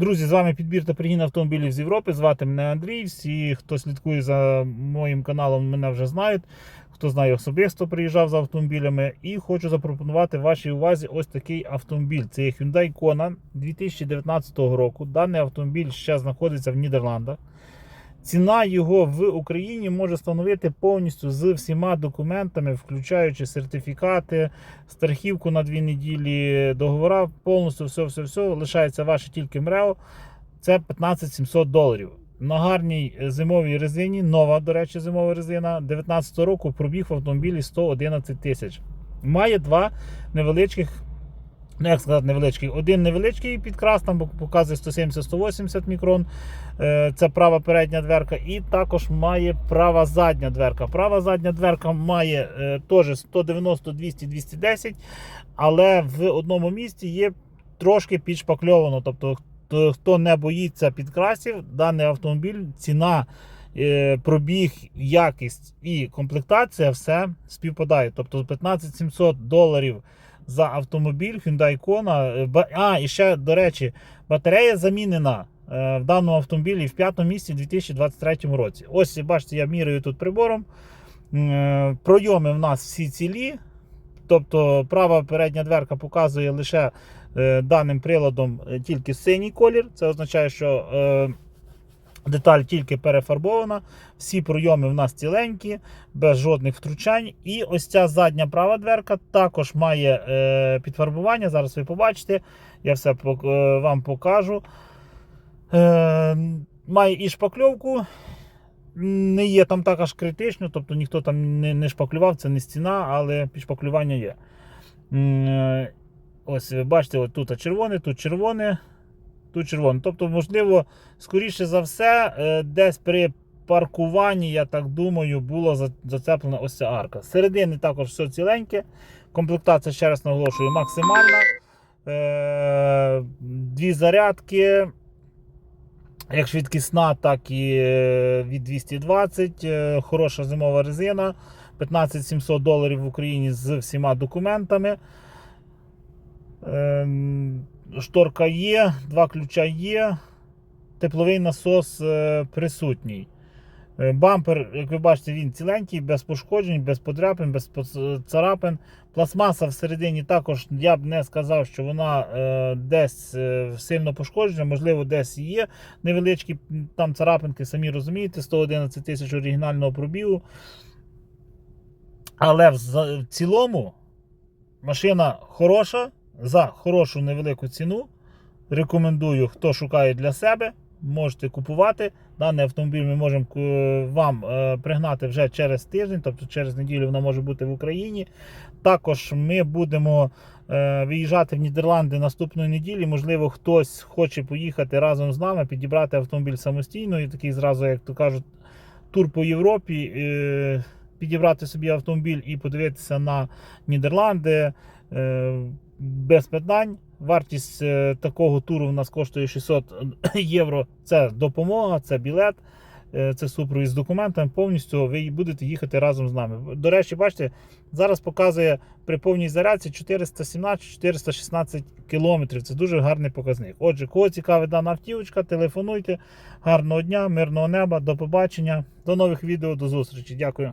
Друзі, з вами підбір та пригін автомобілів з Європи. Звати мене Андрій. Всі, хто слідкує за моїм каналом, мене вже знають. Хто знає особисто, приїжджав за автомобілями. І хочу запропонувати вашій увазі ось такий автомобіль. Це Hyundai Kona 2019 року. Даний автомобіль ще знаходиться в Нідерландах. Ціна його в Україні може становити повністю з всіма документами, включаючи сертифікати, страхівку на дві неділі, договора, повністю все, все, все лишається ваше тільки МРЕО. Це 15 700 доларів. На гарній зимовій резині, нова, до речі, зимова резина 19 року пробіг в автомобілі 111 тисяч. Має два невеличких. Ну, як сказати, невеличкий. Один невеличкий підкрас, там показує 170-180 мікрон. Е, Це права передня дверка. І також має права задня дверка. Права задня дверка має е, теж 190, 200, 210, але в одному місці є трошки підшпакльовано. Тобто, хто, не боїться підкрасів, даний автомобіль, ціна. е, Пробіг, якість і комплектація все співпадає. Тобто 15 700 доларів за автомобіль Hyundai Kona. Е, А, і ще, до речі, батарея замінена е, в даному автомобілі в п'ятому місці у 2023 році. Ось, бачите, я міряю тут прибором. Е, Пройоми в нас всі цілі. Тобто права передня дверка показує лише даним приладом тільки синій колір. Це означає, що деталь тільки перефарбована. Всі пройоми в нас ціленькі, без жодних втручань. І ось ця задня права дверка також має е, підфарбування. Зараз ви побачите, я все е, вам покажу. Е, має і шпакльовку. Не є там так аж критично, тобто ніхто там не, не шпаклював, це не стіна, але підшпаклювання є. Е, Ось ви бачите, от тут червоне, тут червоне, тут червоне. Тобто, можливо, скоріше за все, е, десь при паркуванні, я так думаю, була зацеплена ось ця арка. Середини також все ціленьке. Комплектація, ще раз наголошую, максимальна. Е, Дві зарядки. Як швидкісна, так і е, від 220. Е, Хороша зимова резина. 15 700 доларів в Україні з всіма документами. Шторка є, два ключа є. Тепловий насос е, присутній. Е, Бампер, як ви бачите, він ціленький, без пошкоджень, без подряпин, без поц- царапин. Пластмаса всередині також я б не сказав, що вона е, десь е, сильно пошкоджена, можливо, десь є невеличкі там царапинки, самі розумієте, 111 тисяч оригінального пробігу. Але в, в цілому машина хороша за хорошу невелику ціну. Рекомендую, хто шукає для себе, можете купувати. Даний автомобіль ми можемо е, вам е, пригнати вже через тиждень, тобто через неділю вона може бути в Україні. Також ми будемо е, виїжджати в Нідерланди наступної неділі. Можливо, хтось хоче поїхати разом з нами, підібрати автомобіль самостійно і такий зразу, як то кажуть, тур по Європі. Підібрати собі автомобіль і подивитися на Нідерланди без питань. Вартість е, такого туру у нас коштує 600 євро. Це допомога, це білет, е, це супровід з документами. Повністю ви будете їхати разом з нами. До речі, бачите, зараз показує при повній зарядці 417-416 кілометрів. Це дуже гарний показник. Отже, кого цікавить дана автівочка, телефонуйте. Гарного дня, мирного неба, до побачення, до нових відео, до зустрічі. Дякую.